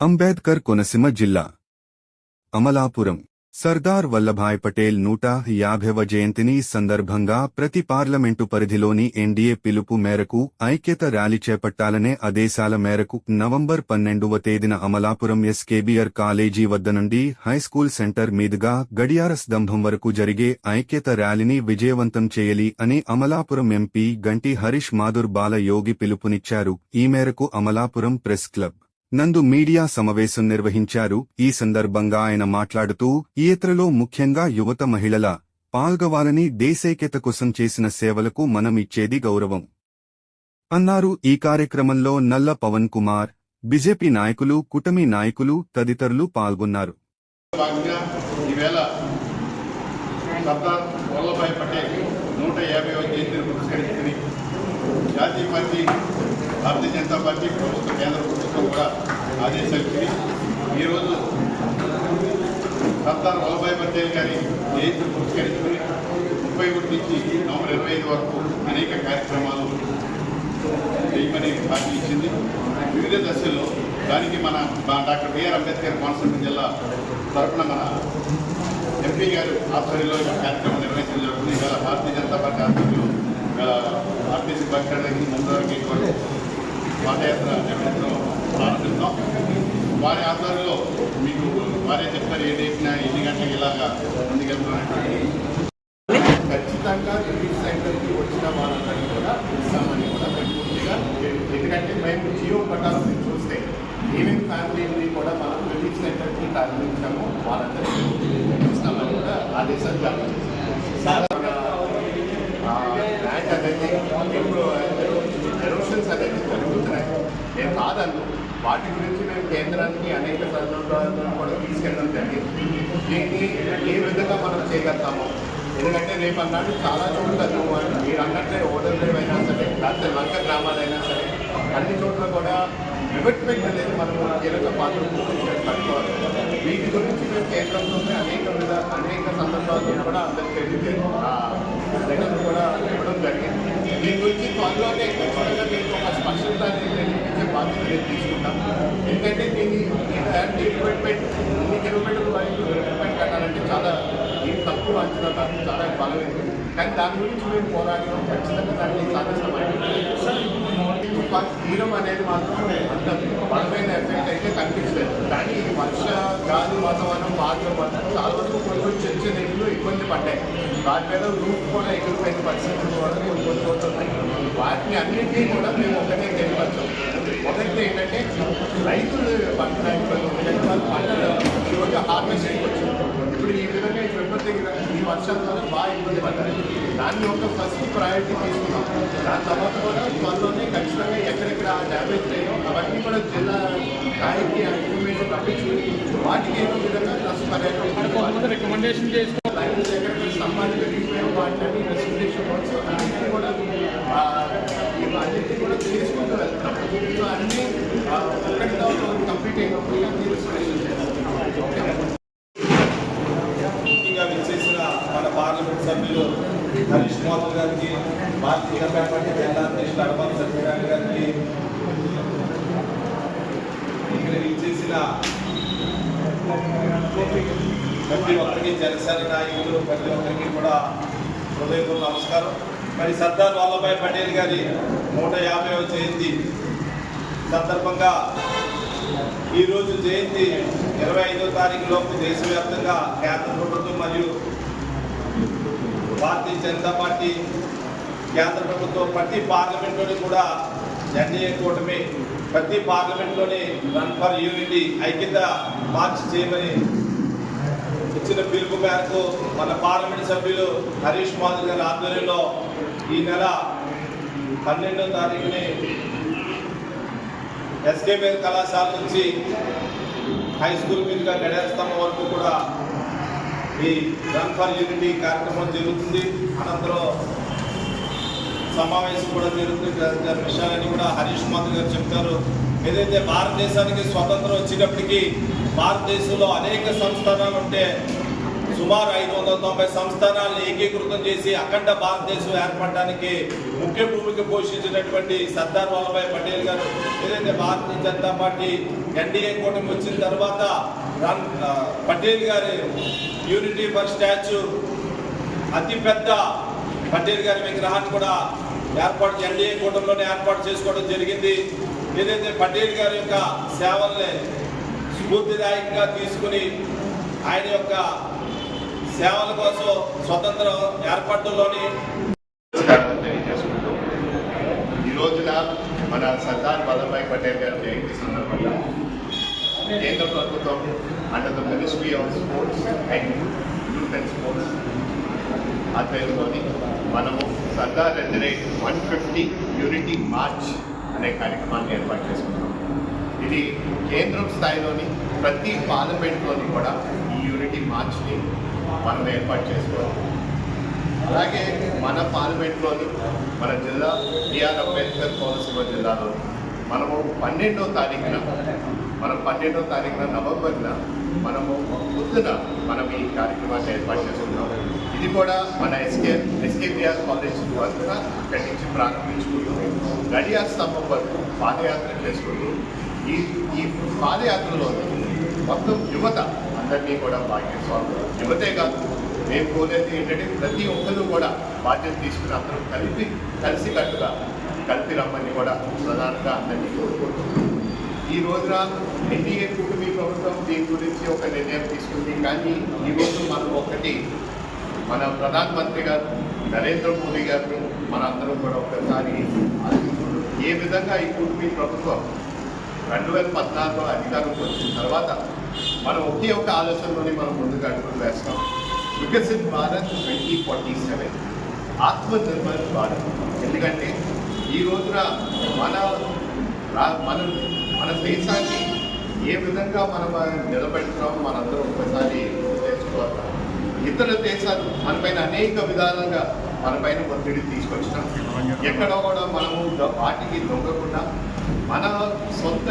అంబేద్కర్ కోనసీమ జిల్లా. అమలాపురం. సర్దార్ వల్లభాయ్ పటేల్ నూట యాభైవ జయంతిని సందర్భంగా ప్రతి పార్లమెంటు పరిధిలోని ఎన్డీఏ పిలుపు మేరకు ఐక్యత ర్యాలీ చేపట్టాలనే ఆదేశాల మేరకు నవంబర్ పన్నెండవ తేదీన అమలాపురం ఎస్కేబీఆర్ కాలేజీ వద్ద నుండి హైస్కూల్ సెంటర్ మీదుగా గడియార స్తంభం వరకు జరిగే ఐక్యత ర్యాలీని విజయవంతం చేయాలి అని అమలాపురం ఎంపీ గంటి హరీష్ మాధుర్ బాల యోగి పిలుపునిచ్చారు. ఈ మేరకు అమలాపురం ప్రెస్ క్లబ్. నందు మీడియా సమావేశం నిర్వహించారు. ఈ సందర్భంగా ఆయన మాట్లాడుతూ ఈతరలో ముఖ్యంగా యువత మహిళల పాల్గొవాలని దేశైక్యత కోసం చేసిన సేవలకు మనం ఇచ్చేది గౌరవం అన్నారు. ఈ కార్యక్రమంలో నల్ల పవన్ కుమార్ బీజేపీ నాయకులు కుటమి నాయకులు తదితరులు పాల్గొన్నారు. పటేల్ నూట యాభై జయంతిని పురస్కరించుకుని జాతీయ పార్టీ భారతీయ జనతా పార్టీ ప్రభుత్వ కేంద్ర ప్రభుత్వం కూడా ఆదేశాలు ఇచ్చింది ఈరోజు సర్దార్ వల్లభాయ్ పటేల్ గారి జయంతి పురస్కరించుకుని ముప్పై ఒకటి నుంచి నవంబర్ ఇరవై ఐదు వరకు అనేక కార్యక్రమాలు చేయమని పార్టీ ఇచ్చింది. వివిధ దశల్లో దానికి మన డాక్టర్ బిఆర్ అంబేద్కర్ కోనసీమ జిల్లా తరఫున మన ఎంపీ గారు ఆధ్వర్యంలో కార్యక్రమం నిర్వహించడం జరుగుతుంది. ఇవాళ భారతీయ జనతా పార్టీ ఆధ్వర్యంలో ఆర్టీసీ బస్ స్టాండ్ దగ్గర ముందు వరకు పాదయాత్ర నిర్వహించడం ప్రారంభిస్తాం వారి ఆధ్వర్యంలో మీకు వారే చెప్తారు ఏ డేట్న ఎన్ని గంటలకు ఇలాగా ముందుకెళ్తున్నాయి ఖచ్చితంగా రిలీజ్ సెంటర్కి వచ్చిన వాళ్ళందరికీ కూడా ఇస్తామని కూడా మేము పూర్తిగా ఎందుకంటే మేము జియో ప్రకారం చూస్తే ఈవెన్ ఫ్యామిలీని కూడా మనం రిలీజ్ సెంటర్కి తరలించాము వాళ్ళందరికీ ఇస్తామని కూడా ఆదేశాలు జారీ చేశారు. ఆ, ల్యాండ్ అనేది ఇప్పుడు ఎరోషన్స్ అనేది జరుగుతున్నాయి నేను వాటి గురించి మేము కేంద్రానికి అనేక సందర్భాలను కూడా తీసుకెళ్ళడం జరిగింది. దీన్ని ఏ విధంగా మనం చేయగలుగుతాము ఎందుకంటే రేపు అన్నాడు చాలా చోట్ల మీరు అన్నట్లే ఓడర్లు అయినా సరే లేకపోతే లంక గ్రామాలైనా సరే అన్ని చోట్ల కూడా కమిట్మెంట్ అనేది మనం కీలక పాత్ర పట్టుకోవాలి. వీటి గురించి మేము కేంద్రంతో అనేక విధ అనేక సందర్భాల్లో కూడా అందరికీ తెలియజేయడం లెటర్లు కూడా ఇవ్వడం జరిగింది. దీని గురించి త్వరలోనే ఖచ్చితంగా మీకు ఒక స్పష్టత అనేది బాధ్యత నేను తీసుకుంటాం. ఎందుకంటే దీన్ని ఇలాంటి డెవలప్మెంట్ ఇన్ని కిలోమీటర్లు వరకు డెవలప్మెంట్ కట్టాలంటే చాలా ఇది తక్కువ అంచనా కాదు, చాలా బలమైంది కానీ దాని గురించి మేము పోరాడడం ఖచ్చితంగా దాన్ని సాధిస్తామండి. తీరం అనేది మాత్రం అంత బలమైన ఎఫెక్ట్ అయితే కనిపించలేదు. కానీ వర్ష గాలి వాతావరణం మార్గం మాత్రం చాలా వరకు కొన్ని కొన్ని చిన్న ఇబ్బంది పడ్డాయి. వాటి మీద రూఫ్ కూడా ఎగిరిపోయిన పరిస్థితులు కూడా ఇబ్బంది కొన్ని వాటిని అన్నింటినీ కూడా మేము ఒకటే తెలియవచ్చు మొదటి ఏంటంటే రైతులు పంట పంటలు ఈరోజు హార్వెస్ట్ చేయవచ్చు ఇప్పుడు ఈ విధంగా ఈ విపత్తు ఈ వర్షాల వల్ల బాగా ఇబ్బంది పడ్డారు. దాన్ని ఒక ఫస్ట్ ప్రయారిటీ తీసుకున్నాం దాని తర్వాత కూడా త్వరలోనే ఖచ్చితంగా ఎక్కడెక్కడ డ్యామేజ్ లేదో అవన్నీ కూడా జిల్లా స్థాయికి ఇన్ఫర్మేషన్ పంపించుకుని వాటికి ఏదో విధంగా నష్టపరిహారం రికమెండేషన్ చేసుకో లైన్ ఎక్కడెక్కడ పెరిగిపోయాయో వాటిని అన్నింటినీ కూడా ఆ, ఇవన్నింటినీ కూడా చేసుకుంటూ వెళ్తాం సో అన్నీ ఆ, ఒకటి తర్వాత ఒకటి కంప్లీట్ అయినప్పుడు అన్ని రెస్పిరేషన్ చేస్తాం ముఖ్యంగా విచ్చేసిన మన పార్లమెంట్ సభ్యులు హరీష్ మోదల్ గారికి భారతీయ జనతా పార్టీ జిల్లా అధ్యక్షులు అడపాల సత్యనారాయణ గారికి ఇక్కడ విచ్చేసిన ప్రతి ఒక్కరికి జనసేన నాయకులు ప్రతి ఒక్కరికి కూడా హృదయపూర్వ నమస్కారం. మరి సర్దార్ వల్లభాయ్ పటేల్ గారి నూట యాభైవ జయంతి సందర్భంగా ఈరోజు జయంతి ఇరవై ఐదో తారీఖు లోపు దేశవ్యాప్తంగా కేంద్ర ప్రభుత్వం మరియు భారతీయ జనతా పార్టీ కేంద్ర ప్రభుత్వం ప్రతి పార్లమెంట్లోని కూడా ఎన్డీఏ కూటమి ప్రతి పార్లమెంట్లోని రన్ ఫర్ యూనిటీ ఐక్యత మార్చ్ చేయమని ఇచ్చిన పిలుపు మేరకు మన పార్లమెంట్ సభ్యులు హరీష్ మాధవ్ గారి ఆధ్వర్యంలో ఈ నెల పన్నెండో తారీఖుని ఎస్కేబీఆర్ కళాశాల నుంచి హై స్కూల్ మీదుగా గడియార వరకు కూడా ఈ రన్ ఫర్ యూనిటీ కార్యక్రమం జరుగుతుంది. అనంతరం సమావేశం కూడా జరుగుతుంది జ- విషయాలన్నీ కూడా హరీష్ మాధవ్ గారు చెప్తారు ఏదైతే భారతదేశానికి స్వతంత్రం వచ్చినప్పటికీ భారతదేశంలో అనేక సంస్థానాలు ఉంటే సుమారు ఐదు వందల తొంభై సంస్థానాలను ఏకీకృతం చేసి అఖండ భారతదేశం ఏర్పడడానికి ముఖ్య భూమిక పోషించినటువంటి సర్దార్ వల్లభాయ్ పటేల్ గారు ఏదైతే భారతీయ జనతా పార్టీ ఎన్డీఏ కూటమి వచ్చిన తర్వాత పటేల్ గారి యూనిటీ ఫర్ స్టాచ్యూ అతిపెద్ద పటేల్ గారి విగ్రహాన్ని కూడా ఏర్పాటు ఎన్డీఏ కూటమిలోనే ఏర్పాటు చేసుకోవడం జరిగింది. ఏదైతే పటేల్ గారి యొక్క సేవల్ని స్ఫూర్తిదాయకంగా తీసుకుని ఆయన యొక్క సేవల కోసం స్వతంత్ర ఏర్పాటులోని ఈ రోజున మన సర్దార్ వల్లభాయ్ పటేల్ గారి జయంతి సందర్భంగా కేంద్ర ప్రభుత్వం under the ministry of sports and youth and sports ఆధ్వర్యంలోని మనము సర్దార్ రెజరేట్ వన్ ఫిఫ్టీ యూనిటీ మార్చ్ అనే కార్యక్రమాన్ని ఏర్పాటు చేసుకున్నాం ఇది కేంద్రం స్థాయిలోని ప్రతి పార్లమెంట్లోని కూడా ఈ యూనిటీ మార్చ్ని మనం ఏర్పాటు చేసుకోవాలి. అలాగే మన పార్లమెంట్లోని మన జిల్లా బిఆర్ అంబేద్కర్ కోనసీమ జిల్లాలో మనము పన్నెండో తారీఖున మనం పన్నెండో తారీఖున నవంబర్న మనము ముందున మనం ఈ కార్యక్రమాన్ని ఏర్పాటు చేసుకున్నాం ఇది కూడా మన ఎస్కే ఎస్కేబిఆర్ కాలేజ్ వద్ద అక్కడి నుంచి ప్రారంభించుకుంటూ గడియా స్తంభం వరకు పాదయాత్ర చేసుకుంటూ ఈ ఈ పాదయాత్రలో మొత్తం యువత అందరినీ కూడా భాగ్యస్వామి యువతే కాదు మేము కోరేది ఏంటంటే ప్రతి ఒక్కరు కూడా బాధ్యత తీసుకుని అందరూ కలిపి కలిసికట్టుగా కలిపి రమ్మని కూడా ప్రధానంగా అందరినీ కోరుకుంటున్నాం. ఈ రోజున ఎన్డీఏ కూటమి ప్రభుత్వం దీని గురించి ఒక నిర్ణయం తీసుకుంది. కానీ ఈ రోజు మనం ఒకటి మన ప్రధానమంత్రి గారు నరేంద్ర మోదీ గారు మనందరం కూడా ఒకసారి ఏ విధంగా ఈ కూటమి ప్రభుత్వం రెండు వేల పద్నాలుగులో అధికారంకి వచ్చిన తర్వాత మనం ఒకే ఒక ఆలోచనలోనే మనం ముందుకు అడుగులు వేస్తాం. Viksit Bharat twenty forty seven Atmanirbhar Bharat. ఎందుకంటే ఈ రోజున మన మన మన దేశాన్ని ఏ విధంగా మనం నిలబెడుతున్నామో మనందరం ఒకసారి తెలుసుకోవాలి. ఇతర దేశాలు మనపైన అనేక విధాలుగా మనపైన ఒత్తిడి తీసుకొచ్చినాం. ఎక్కడ కూడా మనము వాటికి దొంగకుండా మన సొంత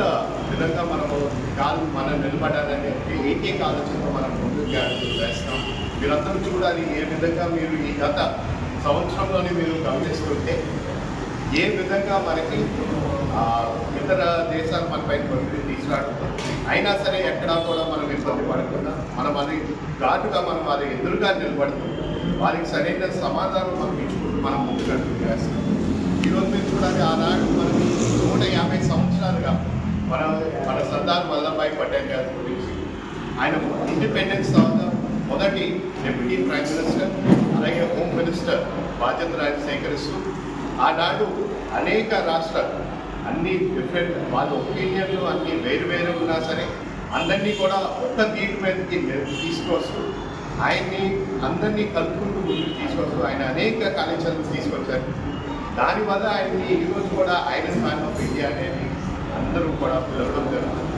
విధంగా మనము కాలు మనం నిలబడాలని ఏకైక ఆలోచనతో మనం ముందుకు అడుగులు వేస్తాం మీరందరూ చూడాలి ఏ విధంగా మీరు ఈ గత సంవత్సరంలోనే మీరు గమనిస్తుంటే ఏ విధంగా మనకి ఇతర దేశాలు మన పైన ఒత్తిడి తీసుకురావడం అయినా సరే ఎక్కడా కూడా మనం ఇబ్బంది పడకుండా మనం అది ఘాటుగా మనం వారి ఎదురుగా నిలబడుతూ వారికి సరైన సమాధానం మనం ఇచ్చుకుంటూ మనం ముందుకు అడుగు వేస్తాం ఈరోజు మీరు చూడాలి ఆనాడు మనం నూట యాభై సంవత్సరాలుగా మన మన సర్దార్ వల్లభాయ్ పటేల్ గారి గురించి. ఆయన ఇండిపెండెన్స్ తర్వాత మొదటి డిప్యూటీ ప్రైమ్ మినిస్టర్ అలాగే హోమ్ మినిస్టర్ బాధ్యతలు ఆయన సేకరిస్తూ ఆనాడు అనేక రాష్ట్రాలు అన్ని డిఫరెంట్ వాళ్ళ ఒపీనియన్లు అన్ని వేరు వేరు ఉన్నా సరే అందరినీ కూడా ఒక్క దీటి మీదకి తీసుకొస్తూ ఆయన్ని అందరినీ కలుపుకుంటూ ముందుకు తీసుకొస్తూ ఆయన అనేక కార్యాచరణలు తీసుకొచ్చారు. దానివల్ల ఆయన్ని ఈరోజు కూడా ఆయన స్థానం ఆఫ్ ఇండియా అనేది అందరూ కూడా పిలవడం జరుగుతుంది.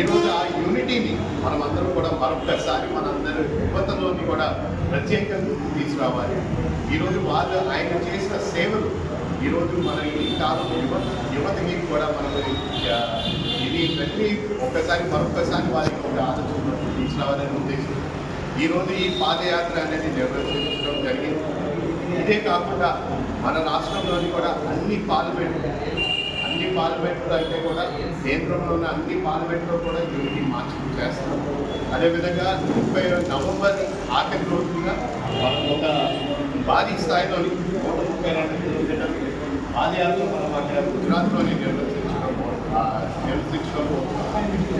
ఈరోజు ఆ యూనిటీని మనం అందరూ కూడా మరొకసారి మనందరి యువతలోని కూడా ప్రత్యేకంగా గుర్తు తీసుకురావాలి ఈరోజు వాళ్ళు ఆయన చేసిన సేవలు ఈరోజు మన ఈ యువత యువతకి కూడా మనం ఇది ప్రతి ఒక్కసారి మరొకసారి వారికి ఒక ఆలోచన తీసుకురావాలనే ఉద్దేశం. ఈరోజు ఈ పాదయాత్ర అనేది నిర్వహించడం జరిగింది. ఇదే కాకుండా మన రాష్ట్రంలోని కూడా అన్ని పార్లమెంట్లు అన్ని పార్లమెంట్లు అంటే కూడా కేంద్రంలో ఉన్న అన్ని పార్లమెంట్లో కూడా దీనికి మార్చి చేస్తాం అదేవిధంగా ముప్పై నవంబర్ ఆఖరి రోజున ఒక భారీ స్థాయిలో నూట ముప్పై రెండు కిలోమీటర్ల మనం అక్కడ గుజరాత్లోని నిర్వహించడం ఆ,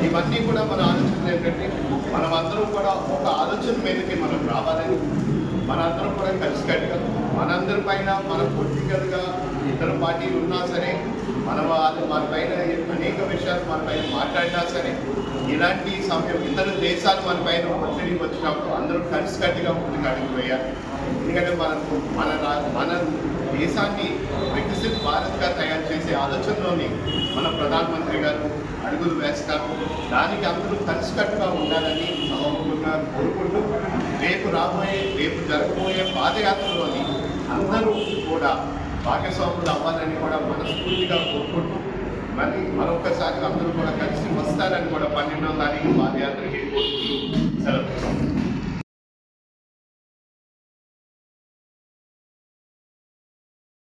ఇవన్నీ కూడా మన ఆలోచనలు ఏంటంటే మనం అందరం కూడా ఒక ఆలోచన మీదకి మనం రావాలని మనందరం కూడా కలిసికట్టుగా మనందరి పైన మన పొలిటికల్గా ఇతర పార్టీలు ఉన్నా సరే మన వాళ్ళు మన పైన అనేక విషయాలు మన పైన మాట్లాడినా సరే ఇలాంటి సమయం ఇతర దేశాలు మన పైన ఒత్తిడి వచ్చినప్పుడు అందరూ కలిసికట్టుగా ముందుకు అడుగు ఎందుకంటే మనకు మన రా- మన దేశాన్ని వికసిత్ భారత్గా తయారు చేసే ఆలోచనలోని మన ప్రధానమంత్రి గారు అడుగులు వేస్తారు. దానికి అందరూ కలిసికట్టుగా ఉండాలని సభముఖంగా కోరుకుంటూ రేపు రాబోయే రేపు జరగబోయే పాదయాత్రలోని అందరూ కూడా భాగస్వాములు అవ్వాలని కూడా మనస్ఫూర్తిగా కోరుకుంటూ మరి మరొకసారి అందరూ కూడా కలిసి వస్తారని కూడా పన్నెండవ తారీఖు పాదయాత్రకి కోరుకుంటూ సెలవు